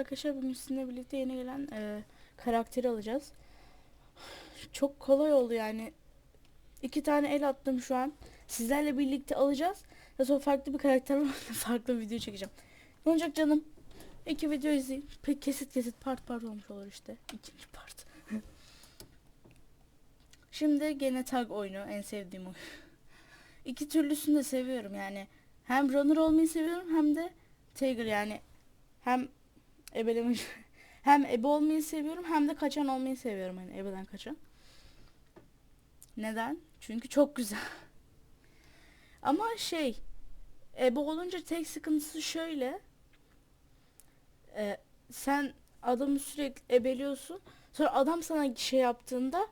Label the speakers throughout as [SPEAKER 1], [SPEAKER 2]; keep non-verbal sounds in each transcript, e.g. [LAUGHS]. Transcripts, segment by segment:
[SPEAKER 1] arkadaşlar bugün sizinle birlikte yeni gelen e, karakteri alacağız. Çok kolay oldu yani. İki tane el attım şu an. Sizlerle birlikte alacağız. Ve sonra farklı bir karakter var. [LAUGHS] farklı bir video çekeceğim. Ne olacak canım? İki video izleyin. Pek kesit kesit part part olmuş olur işte. İkinci part. [LAUGHS] Şimdi gene tag oyunu. En sevdiğim oyun. [LAUGHS] İki türlüsünü de seviyorum yani. Hem runner olmayı seviyorum hem de Tiger yani hem ebelemiş [LAUGHS] hem ebe olmayı seviyorum hem de kaçan olmayı seviyorum hani ebeden kaçan. Neden? Çünkü çok güzel. [LAUGHS] Ama şey ebe olunca tek sıkıntısı şöyle. e, sen adamı sürekli ebeliyorsun. Sonra adam sana şey yaptığında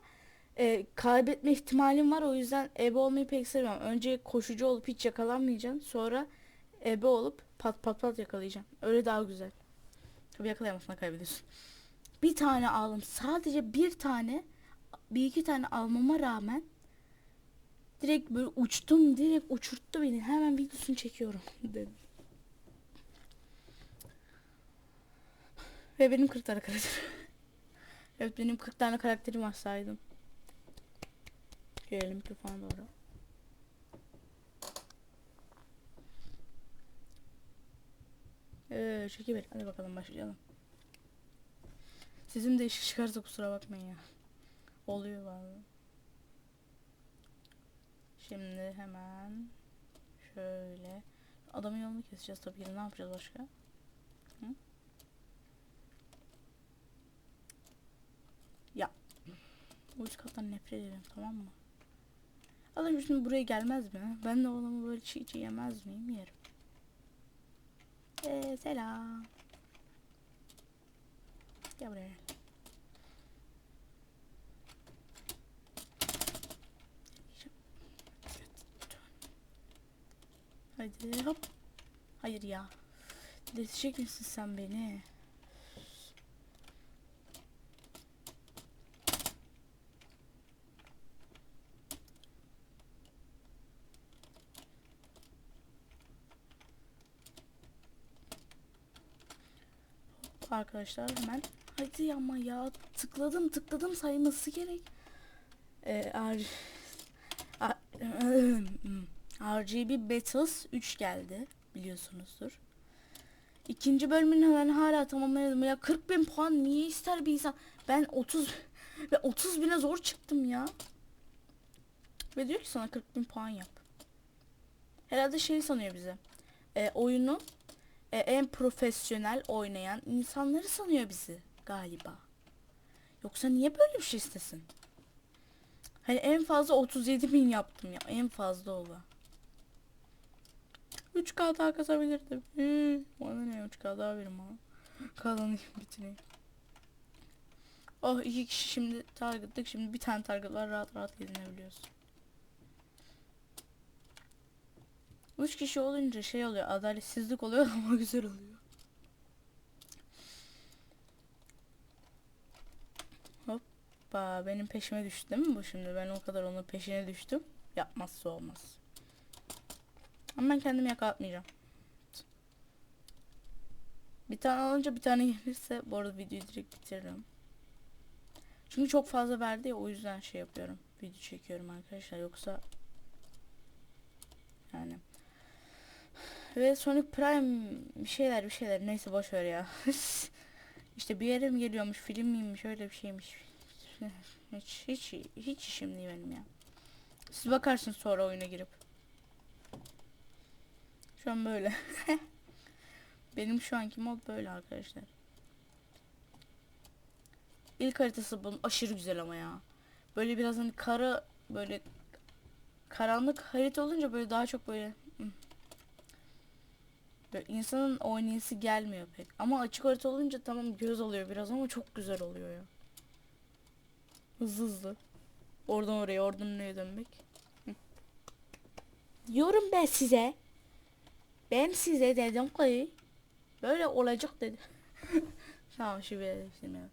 [SPEAKER 1] e, kaybetme ihtimalin var. O yüzden ebe olmayı pek sevmiyorum. Önce koşucu olup hiç yakalanmayacaksın. Sonra ebe olup pat pat pat yakalayacaksın. Öyle daha güzel. Tabii yakalayamazsan kaybediyorsun. Bir tane aldım. Sadece bir tane bir iki tane almama rağmen direkt böyle uçtum. Direkt uçurttu beni. Hemen videosunu çekiyorum dedim. Ve benim 40 tane karakterim. [LAUGHS] evet benim 40 tane karakterim var saydım. Gelelim mikrofona doğru. Ee, çeki ver. Hadi bakalım başlayalım. Sizin de işi çıkarsa kusura bakmayın ya. Oluyor vallahi. Şimdi hemen şöyle adamın yolunu keseceğiz tabii ki. Ne yapacağız başka? Hı? Ya. Üst kattan nefret ederim tamam mı? Adam şimdi buraya gelmez mi? Ben de adamı böyle çiğ çiğ yemez miyim? Yerim. Eee selam. Gel buraya. Hadi hop. Hayır ya. Desecek misin sen beni? Arkadaşlar hemen. Hadi ama ya tıkladım tıkladım sayması gerek. Ee, R [LAUGHS] RGB Battles 3 geldi biliyorsunuzdur. İkinci bölümünü hemen hala tamamladım ya 40 bin puan niye ister bir insan ben 30 [LAUGHS] ve 30 bine zor çıktım ya ve diyor ki sana 40 bin puan yap herhalde şey sanıyor bize e, oyunun e, en profesyonel oynayan insanları sanıyor bizi galiba. Yoksa niye böyle bir şey istesin? Hani en fazla 37 bin yaptım ya. En fazla o da. 3K daha kazabilirdim. Hı, bana ne 3K daha verin bana. Kazanayım bitireyim. Oh iki kişi şimdi targetlık. Şimdi bir tane target var rahat rahat gelinebiliyoruz. Üç kişi olunca şey oluyor adaletsizlik oluyor [LAUGHS] ama güzel oluyor. Hoppa benim peşime düştü değil mi bu şimdi? Ben o kadar onun peşine düştüm. Yapmazsa olmaz. Ama ben kendimi yakalatmayacağım. Bir tane alınca bir tane gelirse bu arada videoyu direkt bitiririm. Çünkü çok fazla verdi ya o yüzden şey yapıyorum. Video çekiyorum arkadaşlar yoksa yani ve Sonic Prime bir şeyler bir şeyler neyse boş ver ya. [LAUGHS] işte bir yere mi geliyormuş film miymiş öyle bir şeymiş. [LAUGHS] Hiç hiç hiç işim değil benim ya. Siz bakarsınız sonra oyuna girip. Şu an böyle. [LAUGHS] benim şu anki mod böyle arkadaşlar. İlk haritası bunun aşırı güzel ama ya. Böyle biraz hani kara böyle karanlık harita olunca böyle daha çok böyle Böyle insanın oynayası gelmiyor pek. Ama açık harita olunca tamam göz alıyor biraz ama çok güzel oluyor ya. Hızlı hızlı. Oradan oraya, oradan oraya dönmek. Diyorum ben size. Ben size dedim ki böyle olacak dedi. [LAUGHS] tamam şimdi değiştirmeyelim.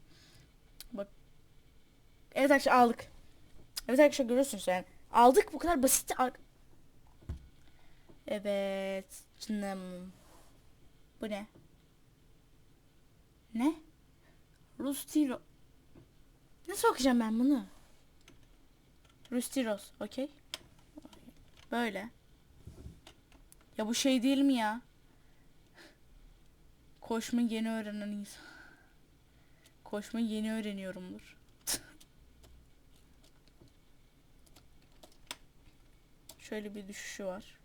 [SPEAKER 1] Bak. Evet arkadaşlar aldık. Evet arkadaşlar görüyorsunuz yani. Aldık bu kadar basit. Evet. Canım. Bu ne? Rustiro. Nasıl okuyacağım ben bunu? Rustiros. Okey. Böyle. Ya bu şey değil mi ya? Koşma yeni öğrenen insan. Koşma yeni öğreniyorumdur. Şöyle bir düşüşü var.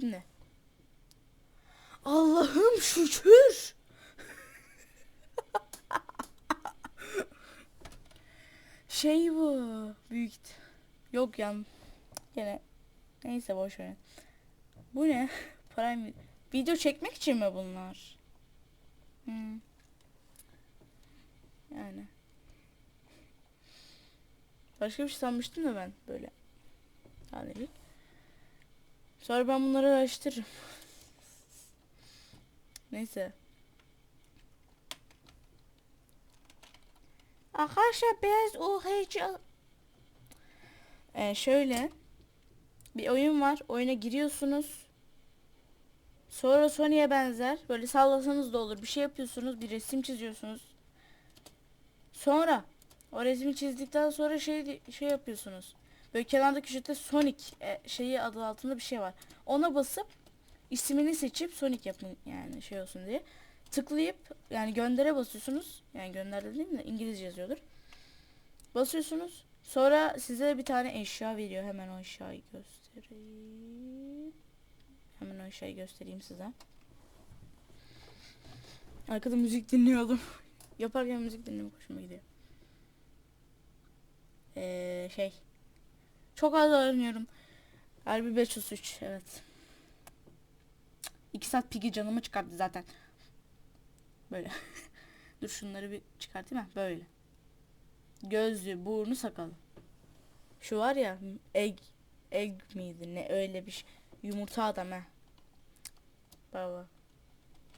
[SPEAKER 1] Şimdi. Allah'ım şükür. [LAUGHS] şey bu. Büyük. Yok ya. Gene. Neyse boş ver. Bu ne? [LAUGHS] Prime video çekmek için mi bunlar? Hmm. Yani. Başka bir şey sanmıştım da ben böyle. Yani. Sonra ben bunları araştırırım. Neyse. Arkadaşlar beyaz UHC ee, şöyle bir oyun var. Oyuna giriyorsunuz. Sonra Sony'e benzer. Böyle sallasanız da olur. Bir şey yapıyorsunuz. Bir resim çiziyorsunuz. Sonra o resmi çizdikten sonra şey şey yapıyorsunuz. Böyle kenarda köşede Sonic e, şeyi adı altında bir şey var. Ona basıp ismini seçip Sonic yapın yani şey olsun diye. Tıklayıp yani göndere basıyorsunuz. Yani gönder dediğim de İngilizce yazıyordur. Basıyorsunuz. Sonra size bir tane eşya veriyor. Hemen o eşyayı göstereyim. Hemen o eşyayı göstereyim size. Arkada müzik dinliyordum. [LAUGHS] Yaparken müzik dinlemek hoşuma gidiyor. Ee, şey. Çok az oynuyorum. Harbi 503 evet. 2 saat pigi canımı çıkarttı zaten. Böyle. [LAUGHS] Dur şunları bir çıkartayım ha. Böyle. Gözlü, burnu, sakalı. Şu var ya egg, egg miydi ne öyle bir şey. Yumurta adam ha. Baba.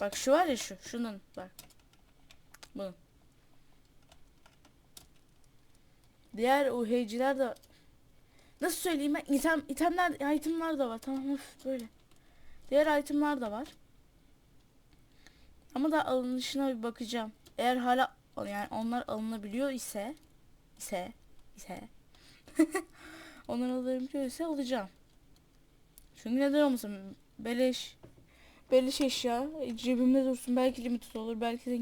[SPEAKER 1] Bak şu var ya şu. Şunun bak. Bunun. Diğer UH'ciler de Nasıl söyleyeyim ben item, itemler itemler de var tamam of böyle. Diğer itemler de var. Ama da alınışına bir bakacağım. Eğer hala yani onlar alınabiliyor ise ise ise [LAUGHS] onlar alınabiliyor ise alacağım. Çünkü neden olmasın beleş beleş eşya cebimde dursun belki limited olur belki de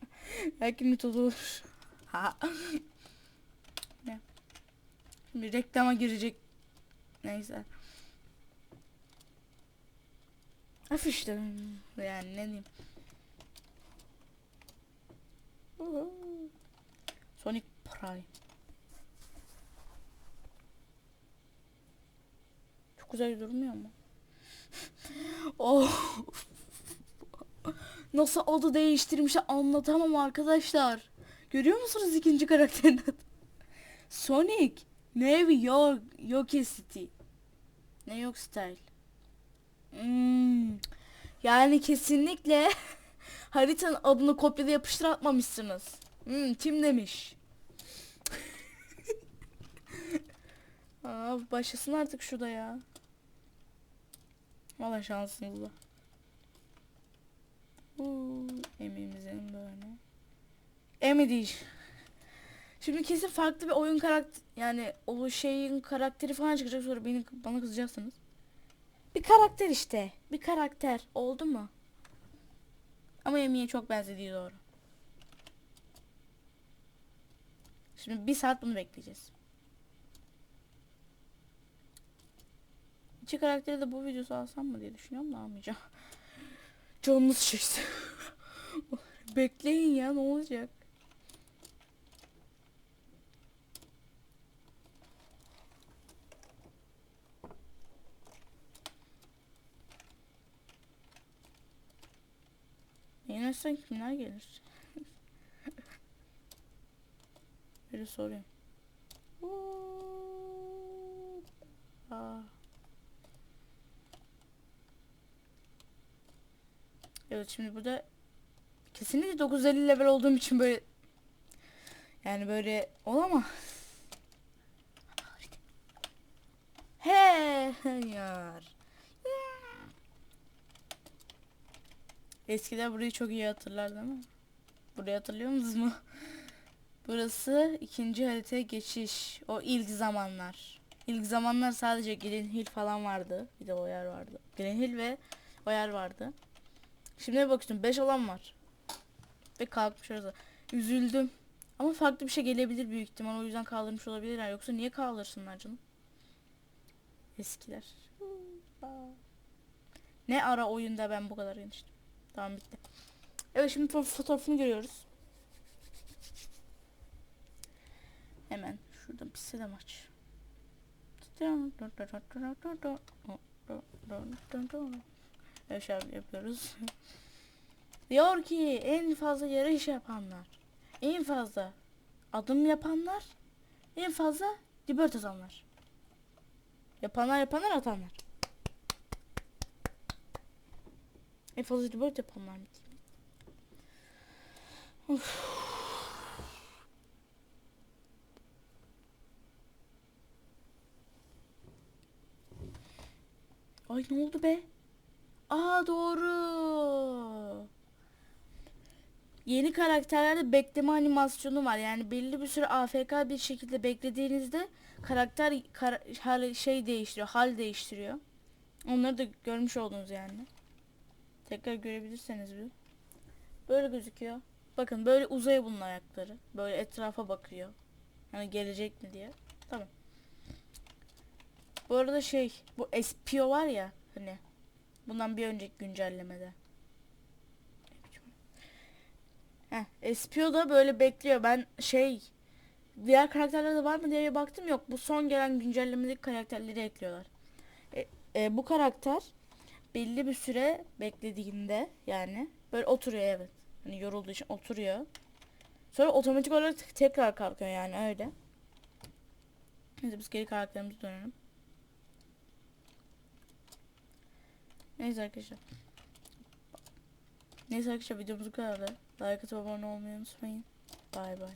[SPEAKER 1] [LAUGHS] belki limited olur. [LAUGHS] Ha. Şimdi reklama girecek. Neyse. Af işte yani ne diyeyim. Sonic Prime. Çok güzel durmuyor mu? [LAUGHS] oh. Nasıl adı değiştirmişler anlatamam arkadaşlar. Görüyor musunuz ikinci karakterin adı? [LAUGHS] Sonic. New York. York City. New York Style. Hmm. Yani kesinlikle [LAUGHS] haritanın adını kopyala yapıştır atmamışsınız. Hmm, kim demiş? Aa, başlasın artık şurada ya. Valla şansınızla. Emeğimizin böyle. Emi değil. Şimdi kesin farklı bir oyun karakter yani o şeyin karakteri falan çıkacak sonra beni bana kızacaksınız. Bir karakter işte. Bir karakter. Oldu mu? Ama Emi'ye çok benzediği doğru. Şimdi bir saat bunu bekleyeceğiz. İki karakteri de bu videosu alsam mı diye düşünüyorum da almayacağım. [LAUGHS] Canınız çekti. [LAUGHS] Bekleyin ya ne olacak? Yenersen kimler gelir? Böyle sorayım. Evet şimdi burada kesinlikle 950 level olduğum için böyle yani böyle olamaz. He [LAUGHS] yar. Eskiden burayı çok iyi hatırlar değil mi? Burayı hatırlıyor musunuz mu? [LAUGHS] Burası ikinci haritaya geçiş. O ilk zamanlar. İlk zamanlar sadece Green Hill falan vardı. Bir de o yer vardı. Green Hill ve o yer vardı. Şimdi bakıyorum 5 alan var. Ve kalkmış orası. Üzüldüm. Ama farklı bir şey gelebilir büyük ihtimal. O yüzden kaldırmış olabilirler. Yoksa niye kaldırsınlar canım? Eskiler. Ne ara oyunda ben bu kadar geniştim. Tamam bitti. Evet şimdi fo- fotoğrafını görüyoruz. Hemen şuradan bir selam aç. Evet şey yapıyoruz. [LAUGHS] Diyor ki en fazla yarış yapanlar, en fazla adım yapanlar, en fazla dibört atanlar. Yapanlar yapanlar atanlar. En fazla dibört yapanlar mı? Of. Ay ne oldu be? Aa doğru. Yeni karakterlerde bekleme animasyonu var. Yani belli bir süre AFK bir şekilde beklediğinizde karakter kara- hal şey değiştiriyor, hal değiştiriyor. Onları da görmüş oldunuz yani. Tekrar görebilirseniz bir. Böyle gözüküyor. Bakın böyle uzaya bunun ayakları. Böyle etrafa bakıyor. Yani gelecek mi diye. Tamam. Bu arada şey bu SPO var ya hani bundan bir önceki güncellemede. Heh, SPO da böyle bekliyor. Ben şey diğer karakterlerde var mı diye bir baktım yok. Bu son gelen güncellemedeki karakterleri ekliyorlar. E, e, bu karakter belli bir süre beklediğinde yani böyle oturuyor evet. Hani yorulduğu için oturuyor. Sonra otomatik olarak tek- tekrar kalkıyor yani öyle. Neyse biz geri karakterimize dönelim. Neyse arkadaşlar. Neyse arkadaşlar videomuz bu kadar. Like atıp abone olmayı unutmayın. Bay bay.